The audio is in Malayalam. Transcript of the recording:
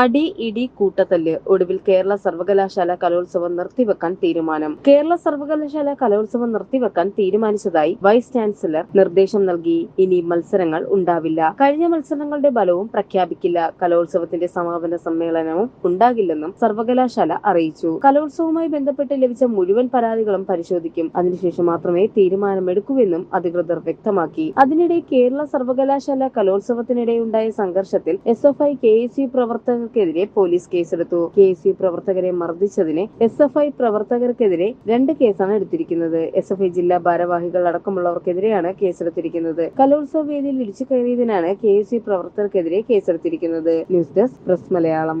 അടി ഇടി കൂട്ടത്തല്ല്. ഒടുവിൽ കേരള സർവകലാശാല കലോത്സവം നിർത്തിവെക്കാൻ തീരുമാനം. കേരള സർവകലാശാല കലോത്സവം നിർത്തിവെക്കാൻ തീരുമാനിച്ചതായി വൈസ് ചാൻസലർ നിർദ്ദേശം നൽകി. ഇനി മത്സരങ്ങൾ ഉണ്ടാവില്ല. കഴിഞ്ഞ മത്സരങ്ങളുടെ ബലവും പ്രഖ്യാപിക്കില്ല. കലോത്സവത്തിന്റെ സമാപന സമ്മേളനവും ഉണ്ടാകില്ലെന്നും സർവകലാശാല അറിയിച്ചു. കലോത്സവവുമായി ബന്ധപ്പെട്ട് ലഭിച്ച മുഴുവൻ പരാതികളും പരിശോധിക്കും. അതിനുശേഷം മാത്രമേ തീരുമാനമെടുക്കൂവെന്നും അധികൃതർ വ്യക്തമാക്കി. അതിനിടെ കേരള സർവകലാശാല കലോത്സവത്തിനിടെ ഉണ്ടായ സംഘർഷത്തിൽ S F I K S U പ്രവർത്തകർക്കെതിരെ police കേസെടുത്തു. കെ എസ് യു പ്രവർത്തകരെ മർദ്ദിച്ചതിന് എസ് എഫ് ഐ പ്രവർത്തകർക്കെതിരെ രണ്ട് കേസാണ് എടുത്തിരിക്കുന്നത്. എസ് എഫ് ഐ ജില്ലാ ഭാരവാഹികൾ അടക്കമുള്ളവർക്കെതിരെയാണ് കേസെടുത്തിരിക്കുന്നത്. കലോത്സവ വേദിയിൽ ഇടിച്ചു കയറിയതിനാണ് കെ എസ് യു പ്രവർത്തകർക്കെതിരെ കേസെടുത്തിരിക്കുന്നത്. News desk press Malayalam.